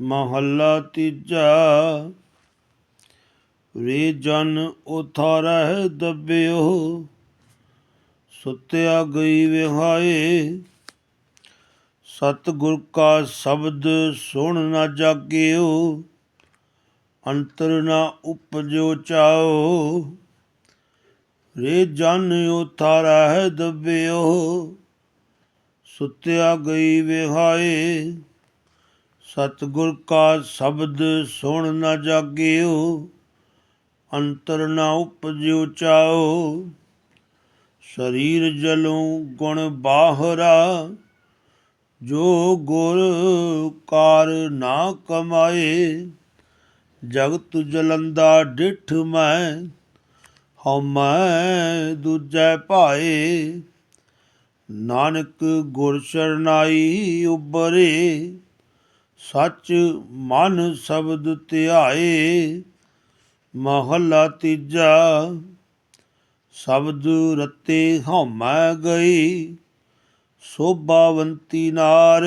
ਮਹੱਲਾ ਤੀਜਾ। ਰੇ ਜਨ ਉਥਾਰਹਿ ਦਬਿਓ, ਸੁੱਤਿਆ ਗਈ ਵਿਹਾਏ। ਸਤਿਗੁਰ ਕਾ ਸ਼ਬਦ ਸੁਣ ਨਾ ਜਾਗਿਓ, ਅੰਤਰ ਨਾ ਉਪਜੋ ਚਾਓ। ਰੇ ਜਨ ਉਥਾਰਾ ਹੈ ਦਬਿਓ, ਸੁੱਤਿਆ ਗਈ ਵਿਹਾਏ। ਸਤਿਗੁਰ ਕਾ ਸ਼ਬਦ ਸੁਣ ਨਾ ਜਾਗਿਓ, ਅੰਤਰ ਨਾ ਉਪਜਿਓ ਚਾਓ। ਸਰੀਰ ਜਲੋਂ ਗੁਣ ਬਾਹਰਾ, ਜੋ ਗੁਰ ਕਾਰ ਨਾ ਕਮਾਏ। ਜਗਤ ਜਲੰਦਾ ਡਿਠ ਮੈਂ ਹਉਮੈ ਦੂਜੈ ਭਾਏ। ਨਾਨਕ ਗੁਰ ਸ਼ਰਨਾਈ ਉਬਰੇ ਸੱਚ ਮਨ ਸ਼ਬਦ ਧਿਆਏ, ਮਹੱਲਾ ਤੀਜਾ, ਸ਼ਬਦ ਰਤੇ ਹਉਮੈ ਗਈ, ਸੋਭਾਵੰਤੀ ਨਾਰ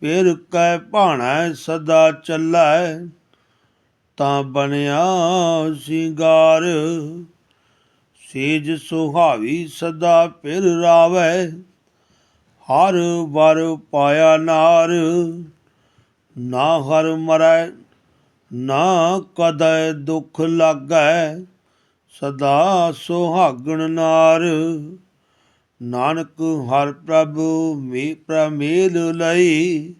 ਪਿਰ ਕੈ ਭਾਣਾ ਸਦਾ ਚੱਲੈ, ਤਾਂ ਬਣਿਆ ਸਿੰਗਾਰ। ਸੇਜ ਸੁਹਾਵੀ ਸਦਾ ਪਿਰ ਰਾਵੈ ਹਰ ਵਰ ਪਾਇਆ ਨਾਰ, ਨਾ ਹਰ ਮਰੈ, ਨਾ ਕਦੈ ਦੁਖ ਲਾਗੈ, ਸਦਾ ਸੁਹਾਗਣ ਨਾਰ। ਨਾਨਕ ਹਰ ਪ੍ਰਭ ਮੇ ਪ੍ਰਮੇਲ ਲਈ,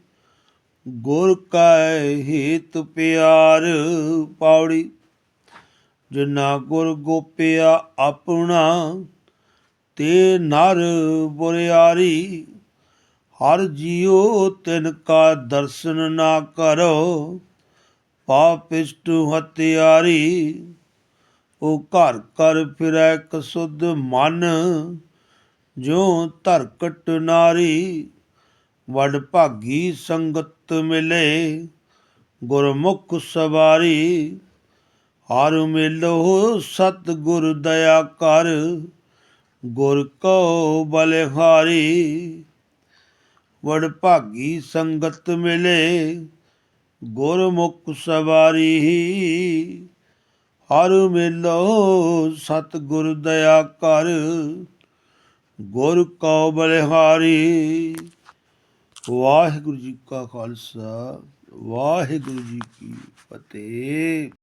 ਗੁਰ ਕੈ ਹਿਤ ਪਿਆਰ ਪਾਉੜੀ ਜਿਨਾ ਗੁਰ ਗੋਪਿਆ ਆਪਣਾ, ਤੇ ਨਰ ਬੁਰਿਆਰੀ ਹਰ ਜੀਉ ਤਿਨ ਕਾ ਦਰਸ਼ਨ ਨਾ ਕਰੋ ਪਾਪਿਸ਼ਟ ਹਤਿਆਰੀ ਉਹ ਘਰ ਘਰ ਫਿਰੈ ਕਸੁੱਧ ਮਨ ਜੋ ਧਰਕਟ ਨਾਰੀ। ਵਡ ਭਾਗੀ ਸੰਗਤ ਮਿਲੇ, ਗੁਰਮੁਖ ਸਵਾਰੀ। ਹਰ ਮਿਲੋ ਸਤ ਗੁਰ ਦਇਆ ਕਰ, ਗੁਰ ਕੋ ਬਲਿਹਾਰੀ। ਵਡ ਭਾਗੀ ਸੰਗਤ ਮਿਲੇ, ਗੁਰਮੁਖ ਸਵਾਰੀ। ਹਰ ਮਿਲੋ ਸਤ ਗੁਰ ਦਇਆ ਕਰ, ਗੁਰ ਕਉ ਬਲਿਹਾਰੀ। ਵਾਹਿਗੁਰੂ ਜੀ ਕਾ ਖਾਲਸਾ, ਵਾਹਿਗੁਰੂ ਜੀ ਕੀ ਫਤਿਹ।